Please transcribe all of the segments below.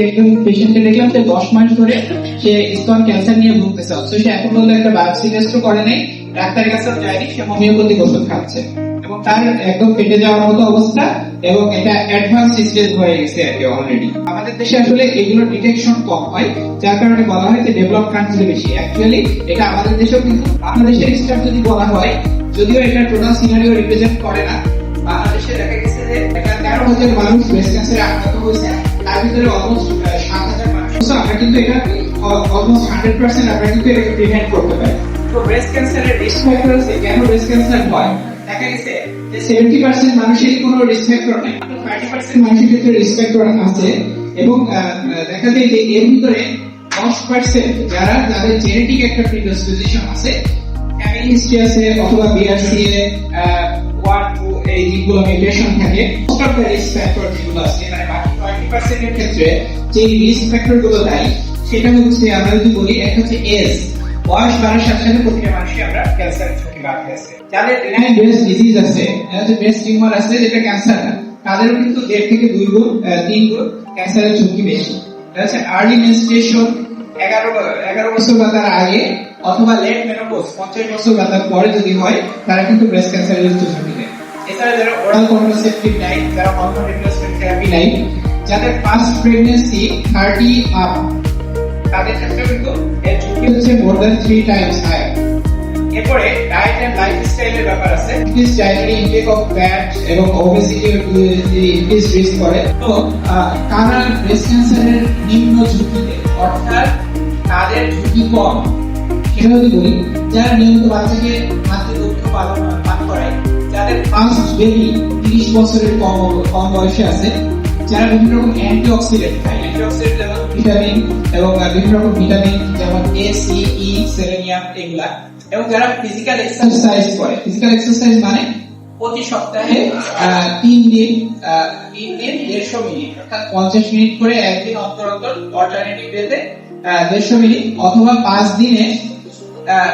এটা যার কারণে বলা হয় বেশি। অ্যাকচুয়ালি এটা আমাদের দেশেও কিন্তু বাংলাদেশের বলা হয়, যদিও এটা টোটাল করে না, বাংলাদেশে দেখা গেছে যে একটা তেরো হাজার মানুষ ব্রেস্ট ক্যান্সারে আক্রান্ত হয়েছে। তার ভিতরে কিন্তু এটা অলমোস্ট হান্ড্রেড পার্সেন্ট আমরা কিন্তু এটাকে প্রিভেন্ট করতে পারি। তো ব্রেস্ট ক্যান্সারের রিস্ক ফ্যাক্টর আছে, কেন ব্রেস্ট ক্যান্সার হয়? দেখা গেছে যে সেভেন্টি পার্সেন্ট মানুষেরই কোনো রিস্ক ফ্যাক্টর নেই। থার্টি পার্সেন্ট মানুষের ক্ষেত্রে রিস্ক ফ্যাক্টর আছে এবং দেখা যায় যে এর ভিতরে দশ পার্সেন্ট যারা, যাদের জেনেটিক একটা প্রিডিসপোজিশন আছে ফ্যামিলি হিস্ট্রি আছে অথবা বিআরসিএ ওয়ান টু এই যেগুলো মিউটেশন থাকে। রিস্ক ফ্যাক্টর যেগুলো আছে মানে ক্ষেত্রে যে রিস্ক ফ্যাক্টরগুলো দেয়, সেটা হচ্ছে আমরা যদি বলি হচ্ছে বয়স বাড়ার সাথে সাথে প্রতিটা আমরা ক্যান্সারের ঝুঁকি বাড়তে আছে যাদের ব্রেস্ট ডিজিজ আছে ব্রেস্ট টিউমার আছে, যেটা ক্যান্সার না, তাদেরও কিন্তু দেড় থেকে দুই গুণ তিন গুণ ক্যান্সারের ঝুঁকি বেশি। আর্লি এগারো বছর বা তার আগে, অথবা লেট মেনোপজ পঞ্চাশ বছর বা তার পরে যদি হয়, তারা কিন্তু ব্রেস্ট ক্যান্সারের ঝুঁকি এছাড়া যারা ওরাল কন্ট্রাসেপটিভ নাই, যারা রিপ্লেসমেন্ট থেরাপি নাই যাদের ফার্স্ট প্রেগনেন্সি থার্টি আপ তাদের ক্ষেত্রে কিন্তু এর ঝুঁকি হচ্ছে more than three times high এরপরে ডায়েট এন্ড লাইফস্টাইলের ব্যাপার আছে। Increase dietary intake of fat এবং ওবেসিটি ইনক্রিজ রিস্ক করে। তো কারা ব্রেস্ট ক্যান্সারের নিম্ন ঝুঁকিতে, অর্থাৎ তাদের ঝুঁকি কম, সেটা যদি বলি, যারা নিয়মিত বাচ্চাকে মাতৃ দুগ্ধ পালন, পান করে, যাদের ফার্স্ট বেবি তিরিশ বছরের কম কম বয়সে আছে যারা বিভিন্ন রকম অ্যান্টি অক্সিডেন্ট খায়। অ্যান্টি অক্সিডেন্ট যেমন ভিটামিন এবং বিভিন্ন রকম ভিটামিন যেমন এ সি ই সেলেনিয়াম এগুলা। এবং যারা ফিজিক্যাল এক্সারসাইজ করে। ফিজিক্যাল এক্সারসাইজ মানে? প্রতি সপ্তাহে? আহ, তিন দিন তিন দিন দেড়শো মিনিট। অর্থাৎ পঞ্চাশ মিনিট করে একদিন অন্তর অন্তর অল্টারনেটিভ ডেতে দেড়শো মিনিট অথবা পাঁচ দিনে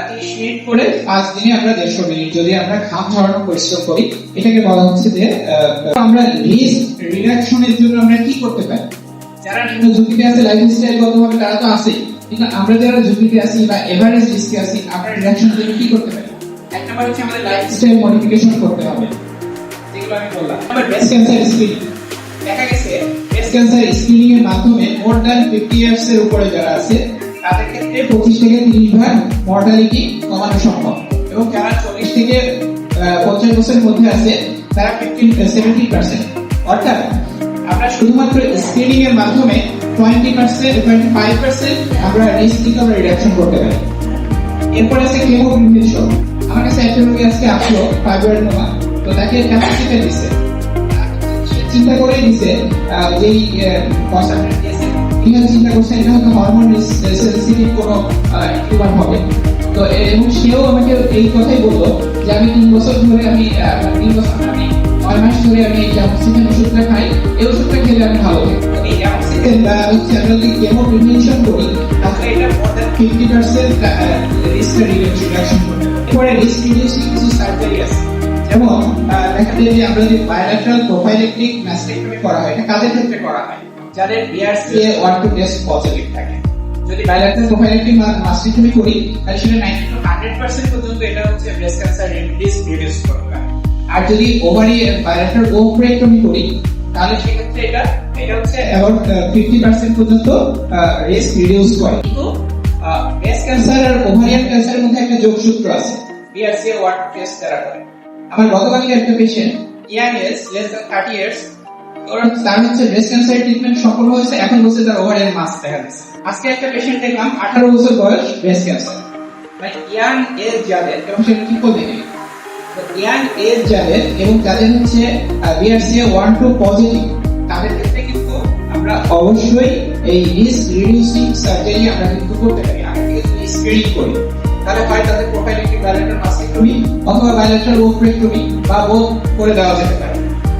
তিরিশ মিনিট করে পাঁচ দিনে আমরা দেড়শো মিনিট। যদি আমরা ঘাম ঝরানো পরিশ্রম করি, এটাকে বলা হচ্ছে যে আমরা রিস্ক রিডাকশনের জন্য আমরা কি করতে পারি? যারা নিম্ন ঝুঁকিতে আছে লাইফস্টাইল গতভাবে তারা তো আছে কিন্তু আমরা যারা ঝুঁকিতে আছি বা এভারেজ রিস্কে আছি, আমরা রিডাকশনের জন্য কি করতে পারি? এক নম্বর হচ্ছে আমাদের লাইফস্টাইল মডিফিকেশন করতে হবে। যেগুলো আমি বললাম। আবার ব্রেস্ট ক্যান্সার স্ক্রিনিং দেখা গেছে ব্রেস্ট ক্যান্সার স্ক্রিনিং এর মাধ্যমে মোর দ্যান ফিফটি ইয়ার্স এর উপরে যারা আছে তাদের ক্ষেত্রে পঁচিশ থেকে তিরিশ ভাগ মর্টালিটি কমানো সম্ভব। এবং যারা চল্লিশ থেকে পঞ্চাশ বছরের মধ্যে আছে, তারা ফিফটিন সেভেন্টি পার্সেন্ট অর্থাৎ আমরা শুধুমাত্র স্ক্রিনিং এর মাধ্যমে twenty percent twenty five percent আমরা রিস্ক থেকে আমরা রিডাকশন করতে পারি। এরপর আছে কেমো প্রিভেনশন আমার কাছে একটা রোগী আজকে আসলো ফাইব্রয়েড নোমা তো তাকে ক্যাপাসিটি দিছে। চিন্তা করে দিছে যেই কনসালটেন্ট তিনি চিন্তা করছে এটা হয়তো হরমোন সেন্সিটিভ কোনো টিউমার হবে। তো এবং সেও আমাকে এই কথাই বলল যে আমি তিন বছর ধরে আমি তিন বছর আমি নয় মাস ধরে আমি এই অক্সিজেন ওষুধটা খাই, এই ওষুধটা খেলে আমি ভালো থাকি আমরা যদি কেমো প্রিভেনশন করি তাহলে এটা more than fifty percent risk reduction এরপরে রিস্ক রিডিউসিং কিছু সার্জারি আছে। যেমন দেখা যায় যে আমরা যদি বায়োলেটারাল প্রোফাইলেকটিক ম্যাস্টেক্টমি করা হয়, এটা কাদের ক্ষেত্রে করা হয়? যাদের BRCA one two test positive থাকে। যদি বায়োলেটারাল প্রোফাইলেকটিক মাস্টেক্টমি করি তাহলে সেটা 90 টু 100% পর্যন্ত এটা হচ্ছে ব্রেস্ট ক্যান্সার রিস্ক রিডিউস করবে আর যদি ওভারি বায়োলেটারাল ওভারেক্টমি করি তাহলে সেক্ষেত্রে এটা এটা হচ্ছে অ্যাবাউট ফিফটি পার্সেন্ট পর্যন্ত রিস্ক রিডিউস করে। কিন্তু ব্রেস্ট ক্যান্সার আর ওভারিয়ান ক্যান্সারের মধ্যে একটা যোগসূত্র আছে। বিআরসিএ ওয়ান টেস্ট তারা করে আমার গতকালকে একটা patient young age less than thirty years ওর তার হচ্ছে ব্রেস্ট ট্রিটমেন্ট সফল হয়েছে, এখন বলছে তার মাস দেখা যাচ্ছে। আজকে একটা পেশেন্ট দেখলাম, আঠারো বছর বয়স ব্রেস্ট ক্যান্সার মানে ইয়াং এজ যাদের এবং সেটা কি বলতে ইয়াং এজ যাদের, এবং যাদের হচ্ছে বিআরসিএ ওয়ান টু পজিটিভ তাদের ক্ষেত্রে কিন্তু আমরা অবশ্যই এই রিস্ক রিডিউসিং সার্জারি আমরা কিন্তু করতে পারি। যদি স্ক্রিনিং করি, তাহলে হয় তাদের প্রোফাইল একটি বায়োলেটার মাস্টেক্টমি অথবা বায়োলেটার বা বোধ করে দেওয়া যেতে পারে। কারণ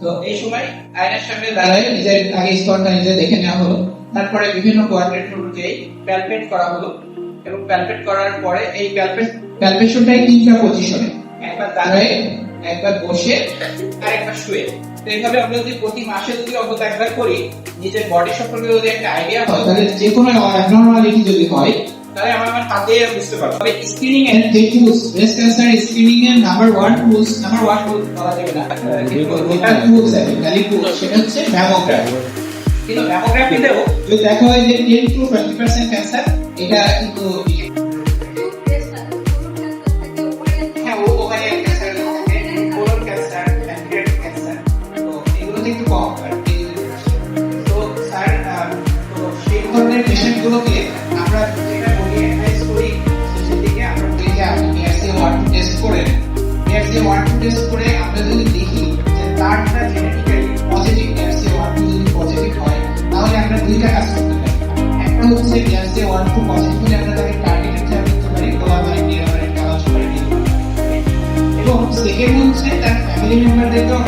তো এই সময় আয়নার সামনে দাঁড়ায় নিজের আগে স্তরটা নিজে দেখে নেওয়া হলো। তারপরে বিভিন্ন কোয়াড্রেন্ট অনুযায়ী প্যালপেট করা হলো এবং প্যালপেট করার পরে এই প্যালপেট প্যালপেশনটাই তিনটা পজিশনে একবার দাঁড়ায়, একবার বসে, আর একবার শুয়ে। তো এইভাবে আমরা যদি প্রতি মাসে যদি অন্তত একবার করি, নিজের বডি সম্পর্কে যদি একটা আইডিয়া হয়, তাহলে যে কোনো অ্যাবনর্মালিটি যদি হয় তাহলে আমরা আমার হাতে বুঝতে পারব। তবে স্ক্রিনিং এর যে ব্রেস্ট ক্যান্সার স্ক্রিনিং এর number one tools number one tool বলা যাবে না। কিন্তু এটা টুলস অ্যাকচুয়ালি টুলস সেটা হচ্ছে ম্যামোগ্রাফি কিন্তু ম্যামোগ্রাফিতেও যদি দেখা হয় যে ten to twenty percent cancer এটা কিন্তু টেস্ট করে আমরা যদি দেখি যে তারটা genetically positive BRC one two যদি পজিটিভ হয়, তাহলে আমরা দুইটা কাজ করতে পারি। একটা হচ্ছে বিআরসি ওয়ান টু পজিটিভ হলে আমরা তাকে টার্গেটেড থেরাপি দিতে পারি গোলাবারি নিরাবারি কালাজ করে দিতে পারি এবং সেকেন্ড হচ্ছে তার ফ্যামিলি মেম্বারদেরকেও